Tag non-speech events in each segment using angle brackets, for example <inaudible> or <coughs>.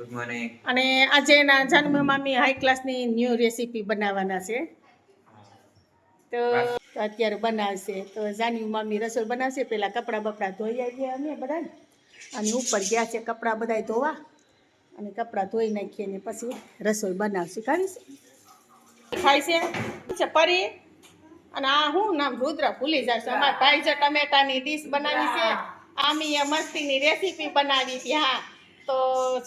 Good morning અને આજે એના જન્મ મામી હાઈ ક્લાસની ન્યૂ રેસીપી બનાવવાના છે. તો અત્યારે બનાવશે. તો જાનુ મામી રસોઈ બનાવશે. પેલા કપડાં બપડા ધોઈ આવીએ અમે બધા અને ઉપર ગયા છે કપડાં બધા ધોવા. અને કપડાં ધોઈ નાખીએ ને પછી રસોઈ બનાવશે. ખાવીશ ખાય છે? પરી. અને આ હું નામ? રુદ્ર ભૂલી જશે અમારા ભાઈ છે ટમેટાની ડીશ બનાવી છે. આમી મસ્તીની રેસીપી બનાવી હતી હા. તો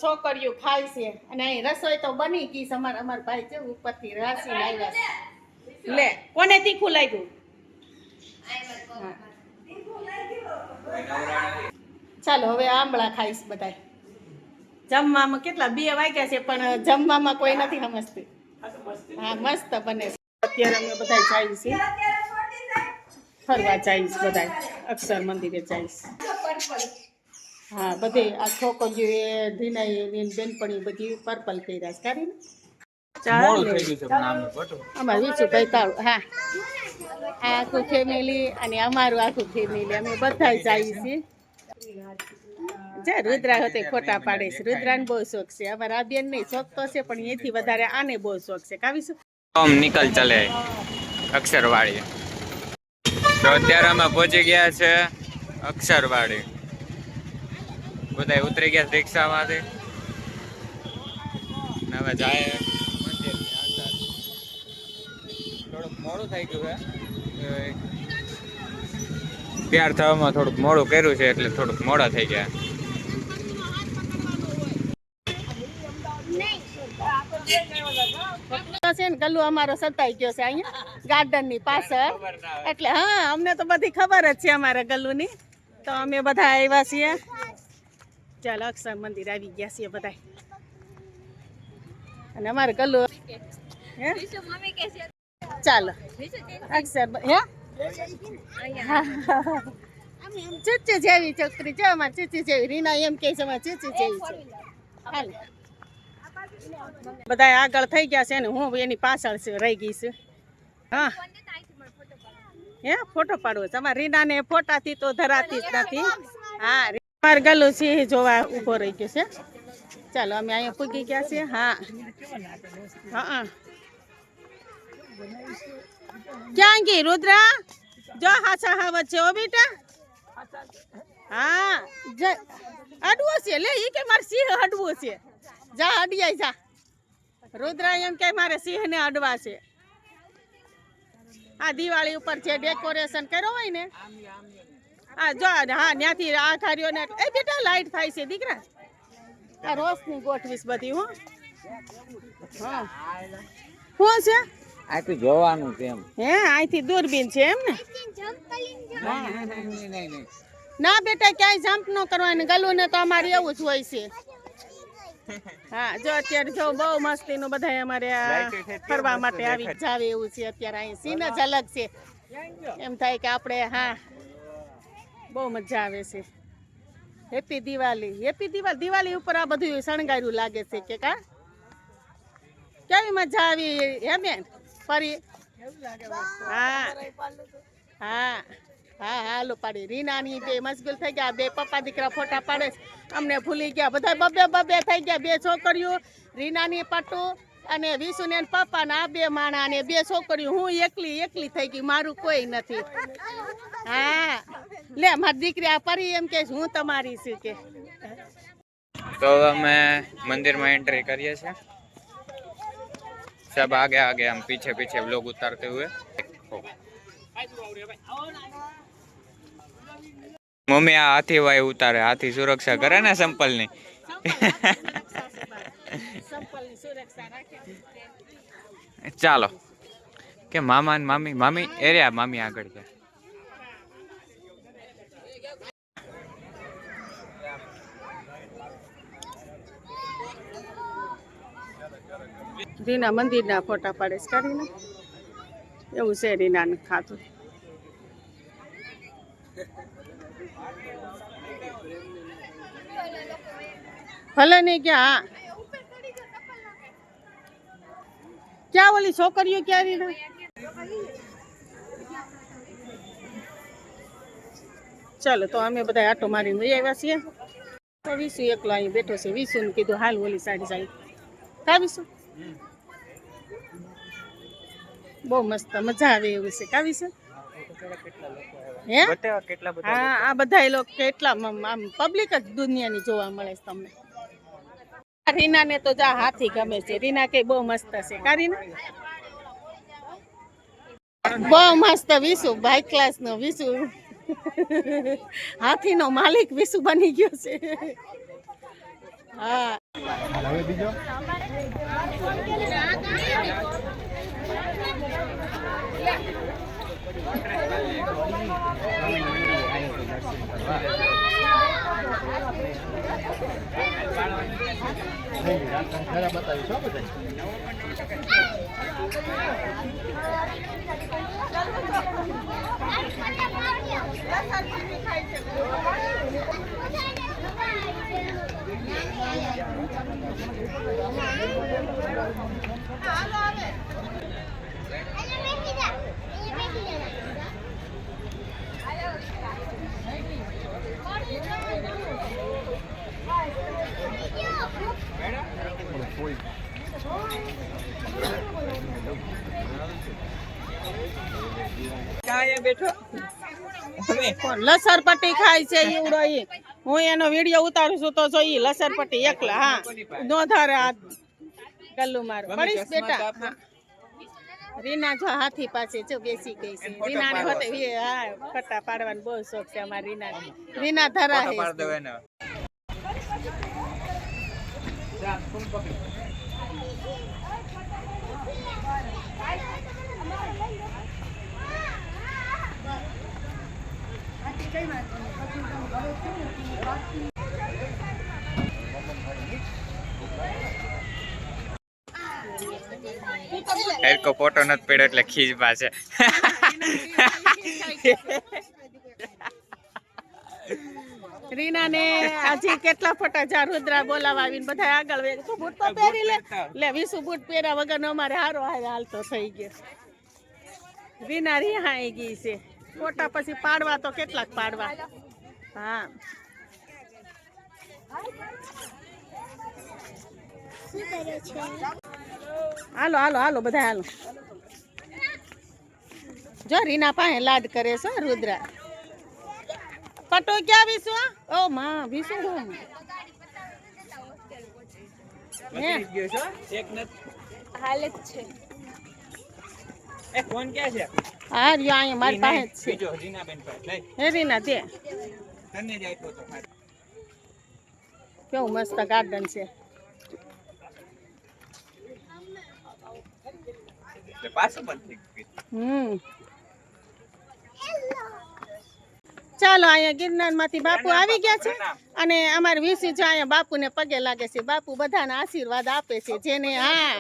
છોકરીઓ ખાય છે. અને અહીં રસોઈ તો બની ગઈ છે. અમારા અમારા ભાઈ છે ઉપરથી રાસી લાવ્યા છે. લે, કોને તીખું લાગ્યું. ચાલો, હવે આંબળા ખાઈશ બધાય. જમવામાં કેટલા? બે વાગ્યા છે, પણ જમવામાં કોઈ નથી સમજતી. હા, મસ્ત બને અત્યારે અમે બધા જાય છે ફરવા જઈશ બધા અક્ષર મંદિરે જઈશ હા બધે આ છોકરીઓ એ ધીનાઈ બેનપણી બધી પર્પલ કર્યા છે કરીને મોડું થઈ છે પણ આમનું ખોટું અમારું વિશુભાઈ તાળું હા. આ આખું ફેમિલી અને અમારું આખું ફેમિલી અમે બધા જઈએ છીએ. જા રુદ્રા હોતે ખોટા પાડે છે રુદ્રાને બહુ શોખ છે. અમારા આ બેન નહીં શોખ તો છે પણ એથી વધારે આને બહુ શોખ છે કાવીશું ઓમ નિકલ ચલે અક્ષરવાડી તો અત્યારે અમે પહોંચી ગયા છે અક્ષરવાડી બધા ઉતરી ગયા રિક્ષામાંથી. હવે જાય મંદિરની અંદર થોડુંક મોડું થઈ ગયું છે. તૈયાર થવામાં થોડુંક મોડું કર્યું છે એટલે થોડુંક મોડા થઈ ગયા. છે ને ગલ્લુ અમારો સતાઈ ગયો છે અહીંયા ગાર્ડનની પાછળ. એટલે હા અમને તો બધી ખબર જ છે અમારા ગલ્લુની. તો અમે બધા આવ્યા છીએ. ચાલો અક્ષર મંદિર આવી ગયા છીએ બધા અને અમારે ગલ્લુ ચાલો. અક્ષર હે? જેવી છોકરી જો અમારે ચીચી જેવી. રીના એમ કે છે, અમારે ચીચી જેવી છે. બધા આગળ થઈ ગયા છે ને, હું એની પાછળ છે, રહી ગઈ છે. હા. હે? ફોટો પાડવો છે. અમારે રીનાને ફોટાથી તો ધરાતી જ નથી. હા મારે ગલું સિંહ જોવા ઊભો રહી ગયો છે. ચાલો, અમે અહીંયા પૂગી ગયા છીએ. હા. હા. ક્યાં ગઈ, રુદ્રા? જો હાચા હા છે ઓ બેટા. હા, જ- અડવો છે. લે એ કે મારે સિંહ અડવો છે. જા અડિયાઈ જા. રુદ્રા એમ કે મારે સિંહ ને અડવા છે. આ દિવાળી ઉપર જે ડેકોરેશન કર્યો હોય ને હા જો હા ત્યાંથી આ ખારીઓ ને એ બેટા લાઈટ થાય છે દીકરા. આ રોશની ગોઠવીશ બધી હું. હા. શું છે? આથી જોવાનું છે એમ. હે અહીંથી દૂરબીન છે એમ ને? ના બેટા ક્યાંય જમ્પ ન કરવાની. ગલું ને તો અમારે એવું જ હોય છે. હા જો અત્યારે જો બહુ મસ્તી નું બધા અમારે ફરવા માટે આવી જાવે એવું છે અત્યારે. અહીં સીન જ અલગ છે. એમ થાય કે આપણે હા બહુ મજા આવે છે. હેપી દિવાળી હેપી દિવાળી દિવાળી ઉપર આ બધું શણગાર્યું લાગે છે કે કા? કેવી મજા આવી હે બેન? ફરી? હા. હા. હા, હાલો પાડી રીનાની બે મશગુલ થઈ ગયા. બે પપ્પા દીકરા ફોટા પાડે અમને ભૂલી ગયા. બધા બબે બબે થઈ ગયા. બે છોકરીઓ. રીનાની પટ્ટુ અને વિશુને પપ્પા ના બે માણા ને બે છોકરીઓ હું એકલી એકલી થઈ ગઈ મારું કોઈ નથી. હા. લે મારી દીકરી આ પરી એમ કે હું તમારી છું કે. તો અમે મંદિરમાં એન્ટ્રી કરીએ છીએ. સબ આગે આગે આમ પીછે પીછે લોગ ઉતારતે હુએ મમ્મી આ હાથી વાય ઉતારે હાથી સુરક્ષા કરે ને સંપલની. ચાલો. કે મામા ને મામી મામી એરિયા મામી આગળ દીના રીના મંદિરના ફોટા પાડેશ કરીને. એવું છે રીનાનું ખાતું. ભલે નહીં ક્યાં ક્યાં ઓલી છોકરીઓ ક્યાં રીના ચાલો તો અમે બધા આટો મારીને લઈ આવ્યા છીએ. તો વિસુ એકલો અહીં બેઠો છે. વિસુ ને કીધું હાલ ઓલી સાડી સાડી કા વિસુ બહુ મસ્ત મજા આવે એવું છે. કા વિસુ હે? કેટલા હા આ બધા લોકો કેટલા આમ પબ્લિક જ દુનિયાની જોવા મળે છે તમને. રીના ને તો જા હાથી ગમે છે. રીના કે બહુ મસ્ત છે. કા બહુ મસ્ત વિશુ બાઇક ક્લાસ નો વિશુ. હાથી નો માલિક વિશુ બની ગયો છે. હા. કોણ લસરપટ્ટી ખાય છે ઈવડો ઈ. હું એનો વીડિયો ઉતારું છું તો જો ઈ લસરપટ્ટી એકલા હા. નો ધારે હાથ ગલ્લુ માર. પડીશ બેટા રીના જો હાથી પાસે જો બેસી ગઈ છે. રીના ને હોતે હા ફટા પાડવાનો બહુ શોખ છે અમાર રીના રીના ધરા હે. એરકો ફોટો નથી પડ્યો એટલે ખીજ પાસે રીના ને આજે કેટલા ફોટા જા રુદ્રા બોલાવા આવીને બધા આગળ વે તું બૂટ તો પહેરી લે. લે વિસુ બૂટ પહેર્યા વગર અમારે હારો હાલ હાલતો થઈ ગયો. રીના રિહાઈ ગઈ છે. ફોટા પછી પાડવા તો કેટલાક પાડવા. હા. હાલો હાલો હાલો બધા હાલો. જો રીના પાસે લાડ કરે છે રુદ્રા. પટો ક્યાં વિસુ? ઓ માં વિસુ હું. હે? હાલે ફોન ક્યાં છે? હા રહ્યો અહીંયા મારી પાસે જ છે. બીજો રીનાબેન પાસે લઈ. હે રીના તે. તને જ આપ્યો તો કેવું મસ્ત ગાર્ડન છે. પાછું બંધ થઈ ગયું. હમ. ચાલો અહીંયા ગિરનારમાંથી બાપુ આવી ગયા છે. અને અમારે વીસી જો અહીંયા બાપુને પગે લાગે છે. બાપુ બધાને આશીર્વાદ આપે છે જેને હા.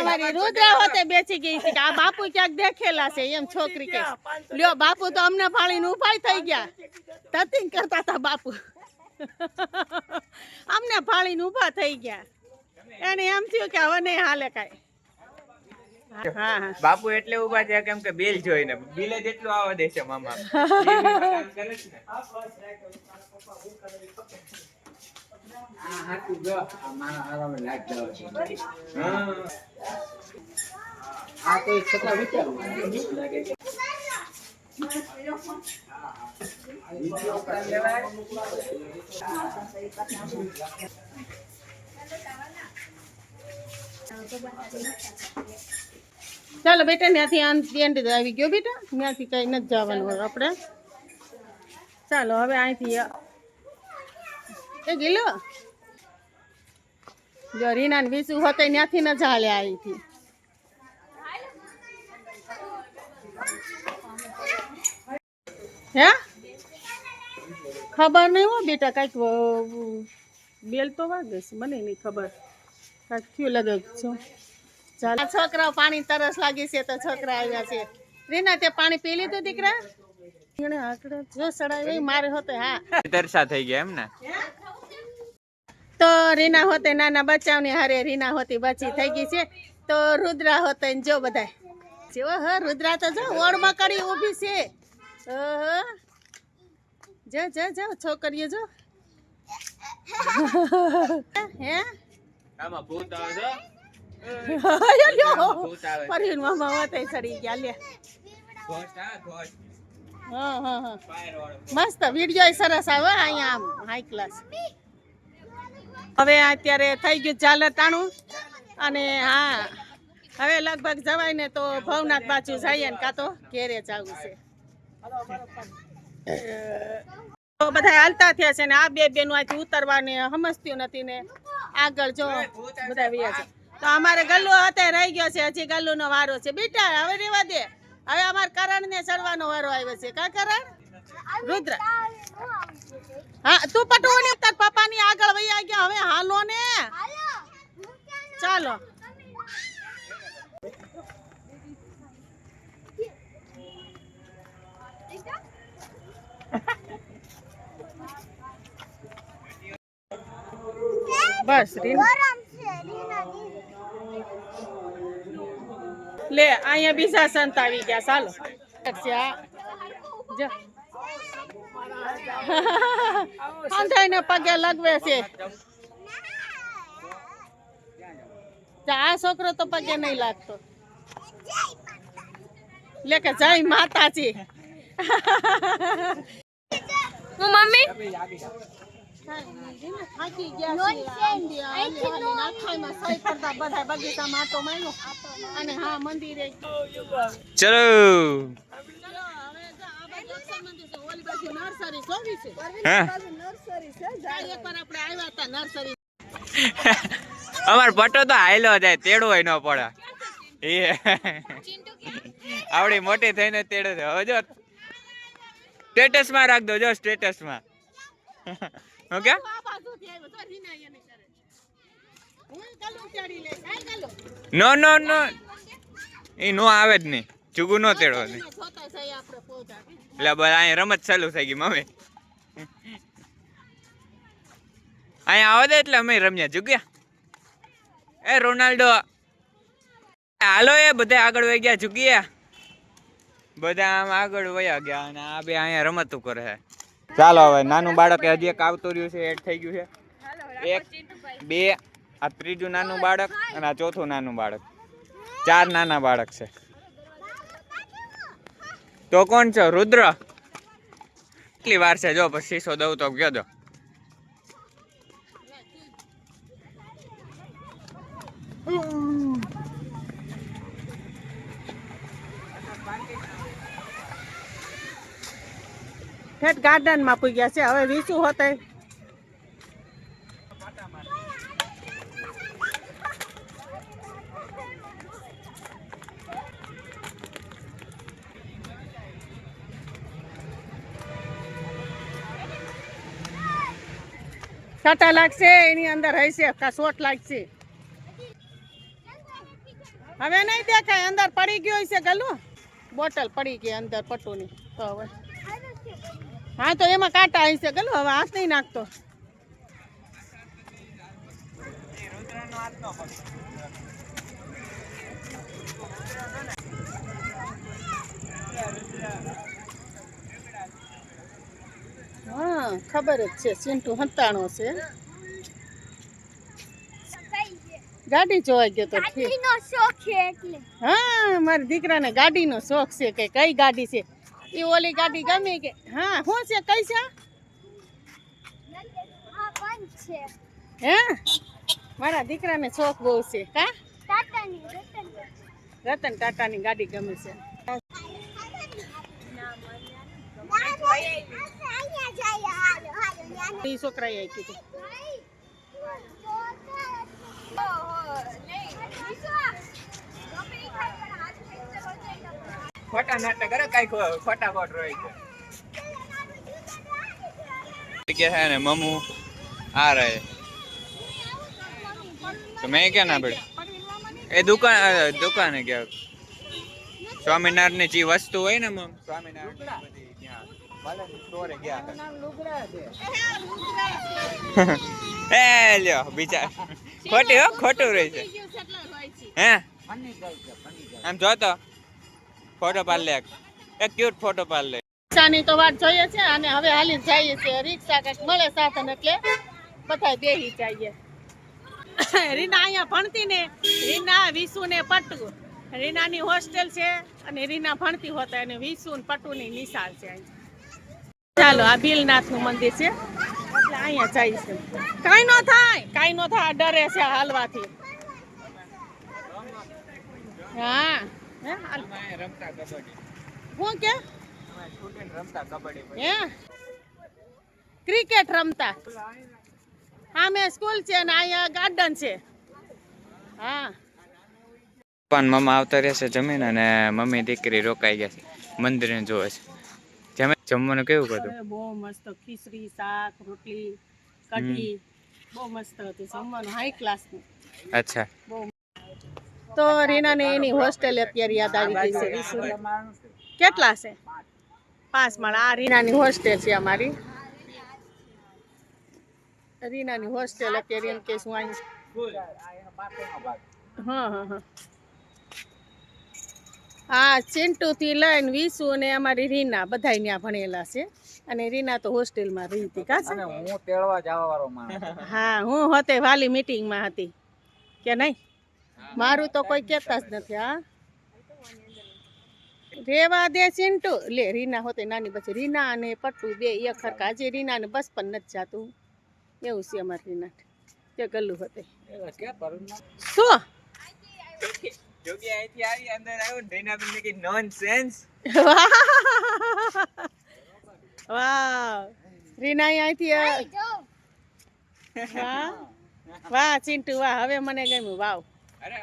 અમારી રુદ્રા હોતે બેસી ગઈ છે કે આ બાપુ ક્યાંક દેખેલા છે એમ છોકરી કે. લ્યો બાપુ તો અમને ફાળીને ઉપાય થઈ ગયા. તતિંગ કરતા હતા બાપુ. <laughs> અમને ફાળીને ઊભા થઈ ગયા. એને એમ થયું કે હવે નહીં હાલે કાંઈ. બાપુ એટલે ઊભા છે કેમ કે બિલ જોઈને. બિલ જ જેટલું આવવા દે છે મામા. ને. ચાલો બેટા, ત્યાંથી એન્ડ આવી ગયો બેટા. ત્યાંથી કઈ નથી જવાનું હવે આપણે. ચાલો, હવે અહીંથી એ ગીલો. જો રીના વિસુ હોતે ત્યાંથી ન ચાલે અહીંથી. હે? ખબર નહીં હો બેટા, કાંઈક બેલ તો વાગે છે, મને નહીં ખબર. કાંઈક થયું લગે છે. છોકરાઓ પાણી તરસ લાગી છે તો છોકરા આવ્યા છે. રીના તે પાણી પી લીધું દીકરા? એને આકડે જો સડાય મારે હોતે હા. તરસા થઈ ગયા એમ ને? તો રીના હોતે નાના બચ્ચાઓની હારે રીના હોતી બચી થઈ ગઈ છે. તો રુદ્રા હોતે ને જો બધા જો હ રુદ્રા તો જો ઓળમાં કરી ઊભી છે. ઓહો. જો જો જો છોકરીઓ જો. <laughs> હે? આમાં ભૂત આવે છે. આવે પરવીન મામા વાતે સડી ગયા લે. હા હા હા મસ્ત વીડિયો સરસ આવે અહીંયા આમ હાઈ ક્લાસ હવે અત્યારે થઈ ગયું ચાલતાણું અને હા હવે લગભગ જવાય ને તો ભવનાથ બાજુ જઈએ ને કાં તો ઘેરે જવું છે. તો બધા હાલતા થયા છે ને આ બે બેનું આથી ઉતરવાને સમજતું નથી ને આગળ જો બધા વ્યા છે. તો અમારે ગલ્લો અત્યારે રહી ગયો છે, હજી ગલ્લુનો વારો છે. બેટા હવે રેવા દે. હવે અમારે કરણ ને ચડવાનો વારો આવ્યો છે. કા કરણ? રુદ્ર. હા, તું પટવાની તાર પપ્પાની આગળ વહી ગયા. હવે હાલો ને. ચાલો. બસ રીન લે, અહીંયા બીજા સંત આવી ગયા, ચાલો. અંધાઈને પગે લગવે છે. આ છોકરો તો પગે નહીં લાગતો. લે કે જય માતાજી. મમ્મી? ચલો. અમાર પટો તો હાયલો જાય તેડો હોય ન પડે. આવડી મોટી થઈને તેડો હવે જો સ્ટેટસમાં રાખ દો જો સ્ટેટસમાં. ઓકે. નો નો નો. એ નો આવે જ નહીં. ચૂગું નો તેડો નહીં. એટલે બસ અહીંયા રમત ચાલુ થઈ ગઈ મમ્મી. અહીંયા આવો દે એટલે અમે રમ્યા ચૂક્યા એ રોનાલ્ડો. હાલો એ બધા આગળ વહી ગયા. જુગ્યા બધા આમ આગળ વયા ગયા અને આ બે અહીંયા રમતું કરે છે. ચાલો હવે નાનું બાળક હજી એક આવતું રહ્યું છે એડ થઈ ગયું છે. એક બે આ ત્રીજું નાનું બાળક અને આ ચોથું નાનું બાળક. ચાર નાના બાળક છે. તો કોણ છે? રુદ્ર? કેટલી વાર છે? જો પછી શીશો દઉં તો. કયો દો ઠેઠ ગાર્ડનમાં પૂગ્યા છે. હવે વીસું હોતે. છટા લાગશે, એની અંદર હશે, કા લાગશે. હવે નહીં દેખાય, અંદર પડી ગયો હશે ગલું. બોટલ પડી ગઈ, અંદર પટુની. તો હવે. હા તો એમાં કાંટા હશે. ગલો હવે હાથ નહીં નાખતો. હા ખબર જ છે. ચિંટુ હંતાણો છે. ગાડી જોવા ગયો તો હા મારા દીકરાને ગાડીનો શોખ છે કે કઈ ગાડી છે. એ ઓલી ગાડી ગમે કે? હા, શું છે? કઈ છે? હે? મારા દીકરાને શોખ બહુ છે, કા? રતન ટાટાની ગાડી ગમે છે. એ છોકરાએ કીધું. ખોટા નાટક કરે કઈ ખોટા ખોટ કે છે ને મમ્મુ આ રહે. તો મેં ક્યાં ના પડ્યું એ દુકાન દુકાને ગયા. સ્વામિનારાયણની જે વસ્તુ હોય ને મમ સ્વામિનારાયણ બધી ત્યાં ભલે સ્ટોરે ગયા <laughs> એ લ્યો બીજા. ખોટી હો ખોટું રહે છે. હે? આમ જો તો ફોટો પાડ લે. એક. ક્યુટ ફોટો પાડ લે. રિક્ષાની તો વાત જોઈએ છે, અને હવે હાલી જઈએ છીએ. રિક્ષા કંઈક મળે સાધન એટલે બધા બેહી જઈએ. રીના અહીંયા ભણતી ને, રીના, વિસુ ને પટ્ટુ રીનાની હોસ્ટેલ છે, અને રીના ભણતી હોતા અને વિસુ ને પટ્ટુની નિશાળ છે. ચાલો, આ ભીલનાથનું મંદિર છે. એટલે અહીંયા છે કાંઈ ન થાય, કાંઈ ન થાય ડરે છે હાલવાથી. હા. હે? રમતા કબડ્ડી. હું કે? રમતા કબડ્ડી હે? ક્રિકેટ રમતા. સામે સ્કૂલ છે ને અહીંયા ગાર્ડન છે. હા. પણ મમ્મા આવતા રહેશે જમીન અને મમ્મી દીકરી રોકાઈ ગયા છે. મંદિરને જોવે છે. જમે જમવાનું કેવું કહ્યું બહુ મસ્ત ખીચડી શાક રોટલી કઢી. બહુ મસ્ત હતું જમવાનું હાઈ ક્લાસનું અચ્છા. બહુ તો રીનાને એની હોસ્ટેલ અત્યારે યાદ આવી ગઈ છે. કેટલા છે? પાંચ માળા. આ રીનાની હોસ્ટેલ છે અમારી. રીનાની હોસ્ટેલ અત્યારે એમ કે શું અહીં હા હા હા. હા ચિંટુ થી લઈને વિસુ અને અમારી રીના બધા ત્યાં ભણેલા છે. અને રીના તો હોસ્ટેલમાં રહી હતી કા હું તેડવા જવા વાળો હા હું હતે વાલી મીટિંગમાં હતી. કે નહીં? મારું તો કોઈ કહેતા જ નથી હા. રેવા દે ચિંટુ લે રીના હોતે નાની પછી રીના અને પટ્ટુ બે એક ખરખા આજે રીના ને બસ પણ નથી જાતું. એવું છે અમારે રીના. તે ગલ્લું હોતે. શું? અહીંથી રીના વાહ. વાહ. ચિંટુ વાહ. હવે મને ગમ્યું. વાવ. અરે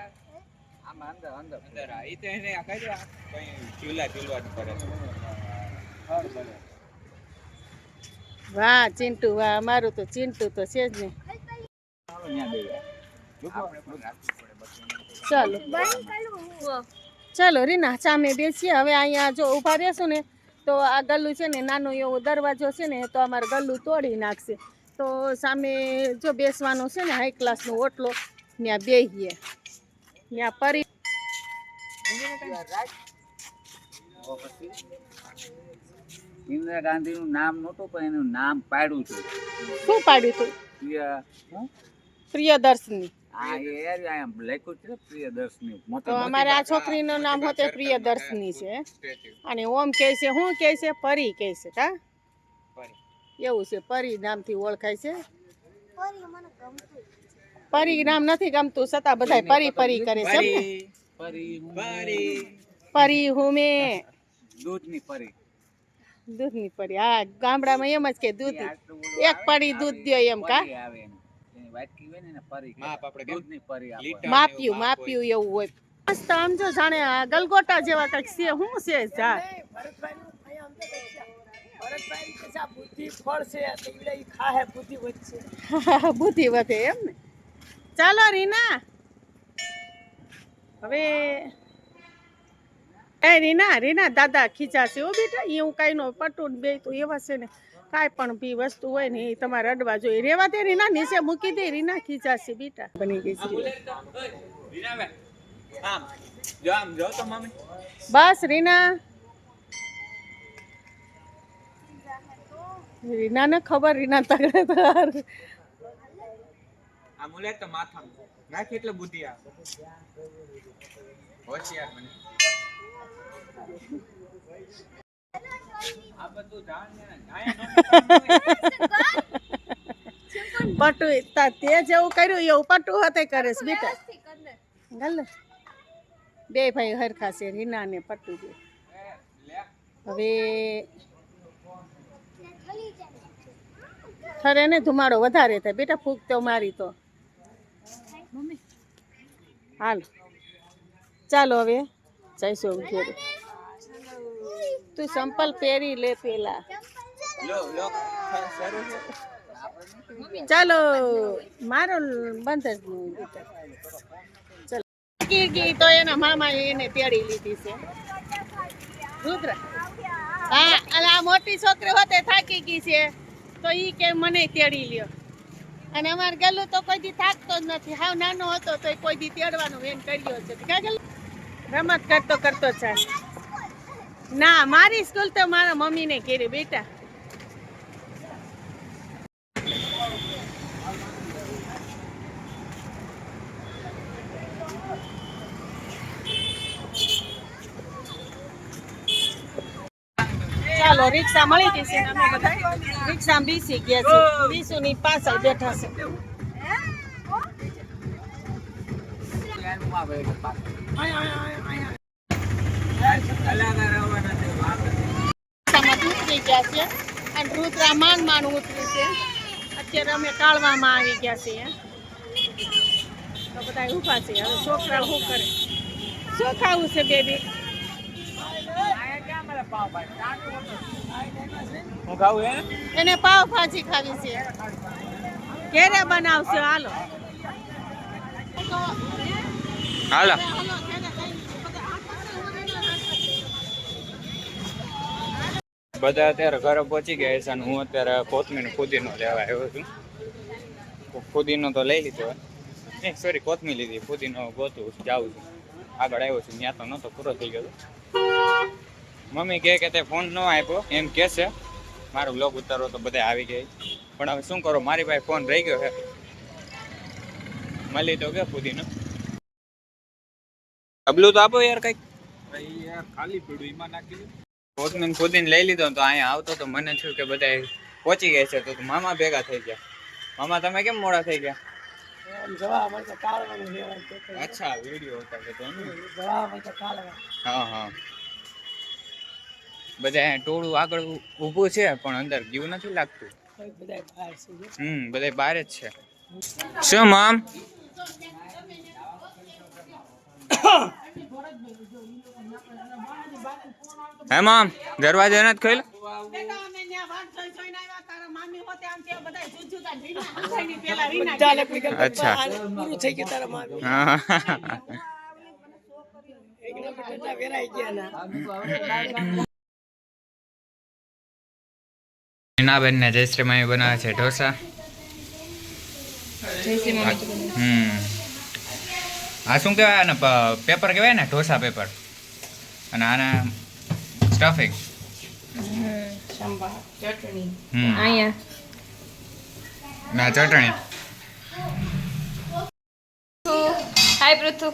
આમાં અંદર અંદર. અંદર આ તો એને આ કહી દો કઈ ચૂલા ચૂલવાની પડે વાહ ચિંટુ વાહ મારું તો ચિંટુ તો છે જ ને. ચાલો ચાલો. રીના સામે બેસીએ. હવે અહીંયા જો ઊભા રહેશું ને તો આ ગલ્લું છે ને નાનો એવો દરવાજો છે ને તો અમારે ગલ્લું તોડી નાખશે. તો સામે જો બેસવાનું છે ને હાઈ ક્લાસનો ઓટલો ત્યાં બેસીએ ત્યાં પરી ઇન્દિરા ગાંધી નું નામ નહોતું પણ એનું નામ પાડ્યું છે. શું પાડ્યું છું પ્રિય હું? પ્રિયદર્શની. હા એ અહીંયા લખ્યું છે પ્રિયદર્શની. તો અમારે આ છોકરીનું નામ હોતે પ્રિયદર્શની છે. અને ઓમ કહે છે હું કહે છે પરી કહે છે કા? એવું છે પરી નામથી ઓળખાય છે? પરી નામ નથી ગમતું છતાં બધા પરી પરી કરે છે. પરી. હું પરી. દૂધની પરી. દૂધની પરી. હા ગામડામાં એમ જ કે દૂધ એક પડી દૂધ દો એમ કા? પરી પરી પરી. માપ્યું માપ્યું એવું હોય. મસ્ત આમ જો જાણે આ ગલગોટા જેવા કંઈક છે શું છે જા? <laughs> બુદ્ધિ વધે એમ ને? ચાલો રીના. હવે એ રીના રીના દાદા ખીચાશે ઓ બેટા એ હું કાંઈ નો પટું બે તો એવા છે ને કાંઈ પણ બી વસ્તુ હોય ને એ તમારે અડવા જોઈએ. રેવા દે રીના નીચે મૂકી દે રીના ખીચાશે બેટા. બની ગઈ છે. જો આમ જો તો મમ્મી બસ રીના. રીના ને ખબર રીના તગડે તાર આ મુલે તો માથામાં નાખી એટલે બુદ્ધિ આ હોશિયાર મને. આ બધું જાણ પટુ તે જેવું કર્યું એવું પટુ હતે કરે છે બેટા. ગલ. બે ભાઈ હરખા છે રીના ને પટુ બે. હવે ખરે ને ધુમાડો વધારે થાય. બેટા ફૂગ તો મારી તો. હાલ. ચાલો હવે જઈશું ઘેર. તું સંપલ પહેરી લે પેલા. ચાલો, મારો બંધ જ કીર્કી તો એના મામા એને તેડી લીધી છે. રુદ્ર. હા અને આ મોટી છોકરી હોતે થાકી ગઈ છે. તો ઈ કે મને તેડી લ્યો. અને અમાર ગેલું તો કોઈ દી થાકતો જ નથી. હાવ નાનો હતો તો કોઈ દી તેડવાનું વેન કર્યો છે? રમત કરતો કરતો છે ના, મારી સ્કૂલ તો મારા મમ્મીને કરી બેટા ચાલો રિક્ષા મળી ગઈ છે અમે બધા. રિક્ષા બેસી ગયા છે બીસુ ની પાછળ બેઠા છે. અને રુદ્રા માન માન છે. અત્યારે અમે કાળવામાં આવી ગયા છીએ. તો બધા ઊભા છે. હવે છોકરા શું કરે? શું ખાવું છે બેબી એને પાવ ભાજી ખાવી છે. ઘેરે બનાવશે, હાલો. હાલો. બધા અત્યારે ઘરે પહોંચી ગયા છે અને હું અત્યારે કોથમીર ફુદીનો લેવા આવ્યો છું. ફુદીનો તો લઈ લીધો. નહીં સોરી કોથમીર લીધી. ફુદીનો ગોતું જાઉં છું. આગળ આવ્યો છું. ત્યાં તો નહોતો, પૂરો થઈ ગયો મમ્મી કહે કે તે ફોન ન આપ્યો. એમ કહે છે મારો બ્લોગ ઉતારો તો બધા આવી ગઈ પણ હવે શું કરો? મારી પાસે ફોન રહી ગયો છે. મળી તો કે ફુદીનો અબલું તો આપો યાર કંઈક. ખાલી પડ્યું એમાં નાખી લઈ લીધો તો અહીંયા આવતો તો મને થયું કે બધા પહોંચી ગયા છે તો મામા ભેગા થઈ ગયા. મામા તમે કેમ મોડા થઈ ગયા? અચ્છા વીડિયો હા હા. બધા ટોળું આગળ ઊભું છે પણ અંદર ગયું નથી લાગતું. હમ બધા બહાર જ છે. શું મામ? <coughs> હે મામ? દરવાજો નથી ખોલ અમે બેન ને જયશ્રી મમ્મી બનાવે છે ઢોસા. હમ. આ શું કહેવાય આને પેપર કહેવાય ને ઢોસા પેપર. અને આને સ્ટફિંગ. હમ. અહીંયા ના ચટણી. હાય પૃથુ.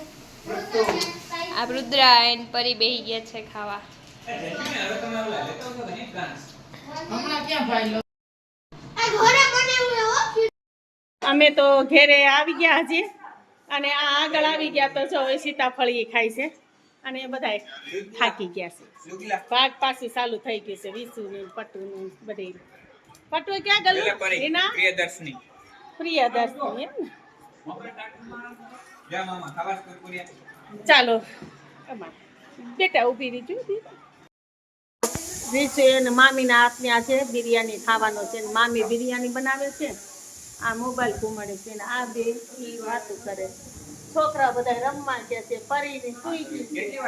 આ રુદ્રા એન પરી બેહી ગયા છે ખાવા. અમે તો ઘેરે આવી ગયા હજી અને આ આગળ આવી ગયા તો જો સીતાફળી ખાય છે અને એ બધા થાકી ગયા છે. પાક પાછું ચાલુ થઈ ગયું છે વીસુ ને પટું ને બધી. પટું ક્યાં ગયું? એના? પ્રિયદર્શની. પ્રિયદર્શની એમ ને? ચાલો બેટા ઊભી ઊભી રીજો છે અને મામીના હાથની આ છે, બિરયાની ખાવાનો છે ને મામી બિરયાની બનાવે છે. આ મોબાઈલ ઘુમાડે છે ને આ બે એ વાતો કરે. છોકરા બધા રમવા ગયા છે પરીને સુઈ ગઈ.